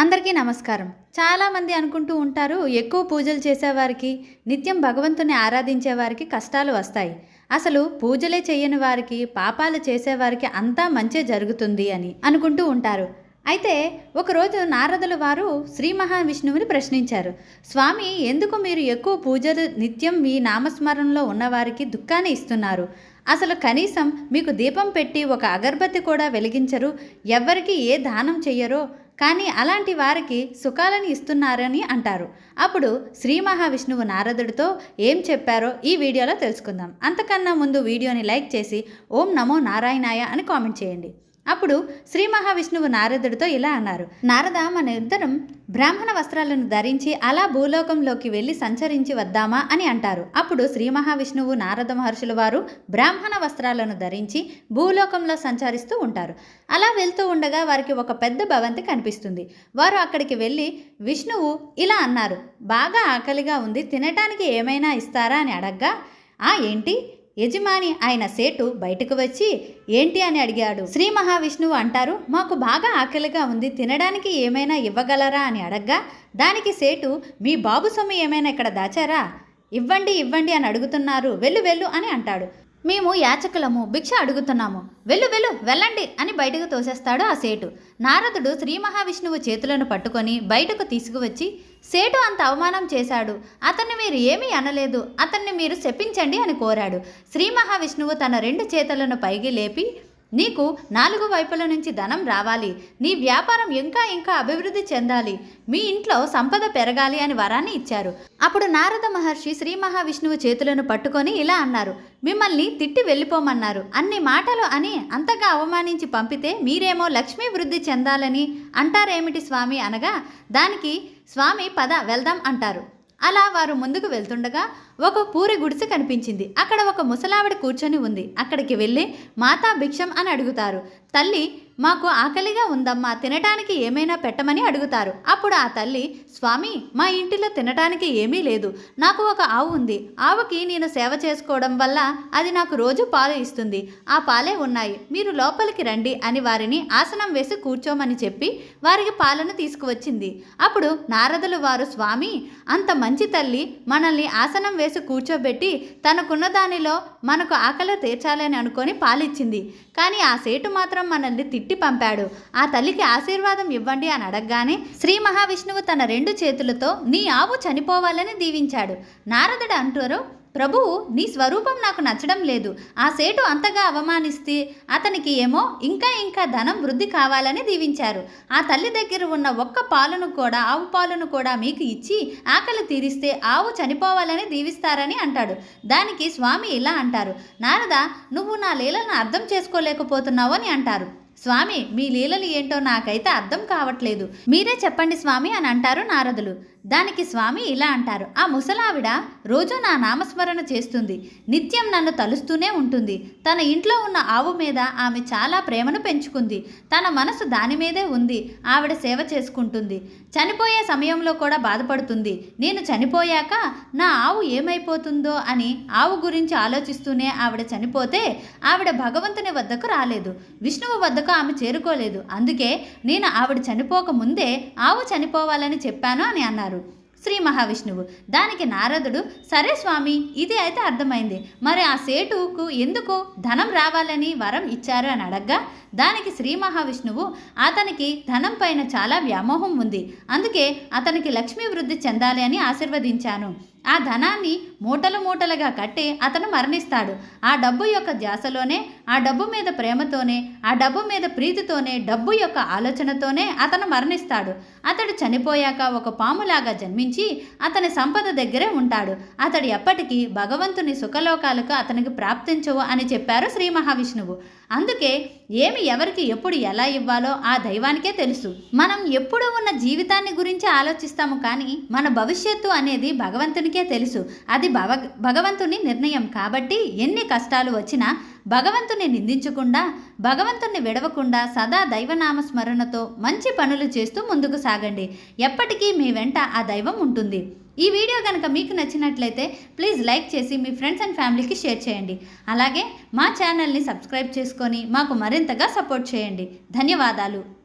అందరికీ నమస్కారం. చాలామంది అనుకుంటూ ఉంటారు ఎక్కువ పూజలు చేసేవారికి నిత్యం భగవంతుని ఆరాధించే వారికి కష్టాలు వస్తాయి. అసలు పూజలే చేయని వారికి పాపాలు చేసేవారికి అంతా మంచే జరుగుతుంది అని అనుకుంటూ ఉంటారు. అయితే ఒకరోజు నారదుల వారు శ్రీ మహావిష్ణువుని ప్రశ్నించారు. స్వామి ఎందుకు మీరు ఎక్కువ పూజలు నిత్యం మీ నామస్మరణలో ఉన్నవారికి దుఃఖాన్ని ఇస్తున్నారు? అసలు కనీసం మీకు దీపం పెట్టి ఒక అగరబత్తి కూడా వెలిగించరు? ఎవ్వరికి ఏ దానం చెయ్యరో? కానీ అలాంటి వారికి సుఖాలను ఇస్తున్నారని అంటారు. అప్పుడు శ్రీ మహావిష్ణువు నారదుడితో ఏం చెప్పారో ఈ వీడియోలో తెలుసుకుందాం. అంతకన్నా ముందు వీడియోని లైక్ చేసి ఓం నమో నారాయణాయ అని కామెంట్ చేయండి. అప్పుడు శ్రీ మహావిష్ణువు నారదుడితో ఇలా అన్నారు. నారద మన ఇద్దరం బ్రాహ్మణ వస్త్రాలను ధరించి అలా భూలోకంలోకి వెళ్ళి సంచరించి వద్దామా అని అంటారు. అప్పుడు శ్రీ మహావిష్ణువు నారద మహర్షుల వారు బ్రాహ్మణ వస్త్రాలను ధరించి భూలోకంలో సంచరిస్తూ ఉంటారు. అలా వెళ్తూ ఉండగా వారికి ఒక పెద్ద భవంతి కనిపిస్తుంది. వారు అక్కడికి వెళ్ళి విష్ణువు ఇలా అన్నారు. బాగా ఆకలిగా ఉంది. తినటానికి ఏమైనా ఇస్తారా? అని అడగ్గా ఆ ఏంటి? యజమాని ఆయన సేటు బయటకు వచ్చి ఏంటి? అని అడిగాడు. శ్రీ మహావిష్ణువు అంటారు మాకు బాగా ఆకలిగా ఉంది తినడానికి ఏమైనా ఇవ్వగలరా? అని అడగ్గా దానికి సేటు మీ బాబు సొమ్ము ఏమైనా ఇక్కడ దాచారా? ఇవ్వండి ఇవ్వండి అని అడుగుతున్నారు. వెళ్ళు వెళ్ళు అని అంటాడు. మేము యాచకులము భిక్ష అడుగుతున్నాము. వెళ్ళు వెళ్ళు వెళ్ళండి అని బయటకు తోసేస్తాడు ఆ సేటు. నారదుడు శ్రీ మహావిష్ణువు చేతులను పట్టుకొని బయటకు తీసుకువచ్చి సేటు అంత అవమానం చేశాడు. అతన్ని మీరు ఏమీ అనలేదు. అతన్ని మీరు శపించండి అని కోరాడు. శ్రీ మహావిష్ణువు తన రెండు చేతులను పైకి లేపి నీకు నాలుగు వైపుల నుంచి ధనం రావాలి. నీ వ్యాపారం ఇంకా ఇంకా అభివృద్ధి చెందాలి. మీ ఇంట్లో సంపద పెరగాలి అని వరాన్ని ఇచ్చారు. అప్పుడు నారద మహర్షి శ్రీ మహావిష్ణువు చేతులను పట్టుకొని ఇలా అన్నారు మిమ్మల్ని తిట్టి వెళ్ళిపోమన్నారు. అన్ని మాటలు అని అంతగా అవమానించి పంపితే మీరేమో లక్ష్మీ వృద్ధి చెందాలని అంటారేమిటి స్వామి అనగా దానికి స్వామి పద వెళ్దాం అంటారు. అలా వారు ముందుకు వెళ్తుండగా ఒక పూరి గుడిసె కనిపించింది. అక్కడ ఒక ముసలావిడ కూర్చొని ఉంది. అక్కడికి వెళ్ళి మాతా భిక్షం అని అడుగుతారు. తల్లి మాకు ఆకలిగా ఉందమ్మా తినటానికి ఏమైనా పెట్టమని అడుగుతారు. అప్పుడు ఆ తల్లి స్వామి మా ఇంటిలో తినటానికి ఏమీ లేదు. నాకు ఒక ఆవు ఉంది. ఆవుకి నేను సేవ చేసుకోవడం వల్ల అది నాకు రోజు పాలు ఇస్తుంది. ఆ పాలే ఉన్నాయి. మీరు లోపలికి రండి అని వారిని ఆసనం వేసి కూర్చోమని చెప్పి వారికి పాలను తీసుకువచ్చింది. అప్పుడు నారదులు వారు స్వామి అంత మంచి తల్లి మనల్ని ఆసనం వేసి కూర్చోబెట్టి తనకున్న దానిలో మనకు ఆకలి తీర్చాలని అనుకొని పాలిచ్చింది. కానీ ఆ సేటు మాత్రం మనల్ని తిట్టి పంపాడు. ఆ తల్లికి ఆశీర్వాదం ఇవ్వండి అని అడగగానే శ్రీ మహావిష్ణువు తన రెండు చేతులతో నీ ఆవు చనిపోవాలని దీవించాడు. నారదుడు అంటారు ప్రభువు నీ స్వరూపం నాకు నచ్చడం లేదు. ఆ సేటు అంతగా అవమానిస్తే అతనికి ఏమో ఇంకా ఇంకా ధనం వృద్ధి కావాలని దీవించారు. ఆ తల్లి దగ్గర ఉన్న ఒక్క పాలను కూడా ఆవు పాలను కూడా మీకు ఇచ్చి ఆకలి తీరిస్తే ఆవు చనిపోవాలని దీవిస్తారని అంటాడు. దానికి స్వామి ఇలా అంటారు నారద నువ్వు నా లీలను అర్థం చేసుకోలేకపోతున్నావు అని అంటారు. స్వామి మీ లీలలు ఏంటో నాకైతే అర్థం కావట్లేదు. మీరే చెప్పండి స్వామి అని అంటారు నారదులు. దానికి స్వామి ఇలా అంటారు. ఆ ముసలావిడ రోజు నా నామస్మరణ చేస్తుంది. నిత్యం నన్ను తలుస్తూనే ఉంటుంది. తన ఇంట్లో ఉన్న ఆవు మీద ఆమె చాలా ప్రేమను పెంచుకుంది. తన మనసు దాని మీదే ఉంది. ఆవిడ సేవ చేసుకుంటుంది. చనిపోయే సమయంలో కూడా బాధపడుతుంది. నేను చనిపోయాక నా ఆవు ఏమైపోతుందో అని ఆవు గురించి ఆలోచిస్తూనే ఆవిడ చనిపోతే ఆవిడ భగవంతుని వద్దకు రాలేదు. విష్ణువు వద్దకు ఆమె చేరుకోలేదు. అందుకే నేను ఆవిడ చనిపోక ముందే ఆవు చనిపోవాలని చెప్పాను అని అన్నారు. శ్రీ మహావిష్ణువు దానికి నారదుడు సరే స్వామి ఇది అయితే అర్థమైంది. మరి ఆ సేటుకు ఎందుకు ధనం రావాలని వరం ఇచ్చారు అని అడగ్గా దానికి శ్రీ మహావిష్ణువు అతనికి ధనం పైన చాలా వ్యామోహం ఉంది. అందుకే అతనికి లక్ష్మీ వృద్ధి చెందాలి అని ఆశీర్వదించాను. ఆ ధనాన్ని మూటలు మూటలుగా కట్టి అతను మరణిస్తాడు. ఆ డబ్బు యొక్క ధ్యాసలోనే ఆ డబ్బు మీద ప్రేమతోనే ఆ డబ్బు మీద ప్రీతితోనే డబ్బు యొక్క ఆలోచనతోనే అతను మరణిస్తాడు. అతడు చనిపోయాక ఒక పాములాగా జన్మించి అతని సంపద దగ్గరే ఉంటాడు. అతడు ఎప్పటికీ భగవంతుని సుఖలోకాలకు అతనికి ప్రాప్తించవు అని చెప్పారు శ్రీ మహావిష్ణువు. అందుకే ఏమి ఎవరికి ఎప్పుడు ఎలా ఇవ్వాలో ఆ దైవానికే తెలుసు. మనం ఎప్పుడు ఉన్న జీవితాన్ని గురించి ఆలోచిస్తాము కానీ మన భవిష్యత్తు అనేది భగవంతునికి తెలుసు. అది భవ భగవంతుని నిర్ణయం. కాబట్టి ఎన్ని కష్టాలు వచ్చినా భగవంతుని నిందించకుండా భగవంతుని విడవకుండా సదా దైవనామ స్మరణతో మంచి పనులు చేస్తూ ముందుకు సాగండి. ఎప్పటికీ మీ వెంట ఆ దైవం ఉంటుంది. ఈ వీడియో కనుక మీకు నచ్చినట్లయితే ప్లీజ్ లైక్ చేసి మీ ఫ్రెండ్స్ అండ్ ఫ్యామిలీకి షేర్ చేయండి. అలాగే మా ఛానల్ని సబ్స్క్రైబ్ చేసుకొని మాకు మరింతగా సపోర్ట్ చేయండి. ధన్యవాదాలు.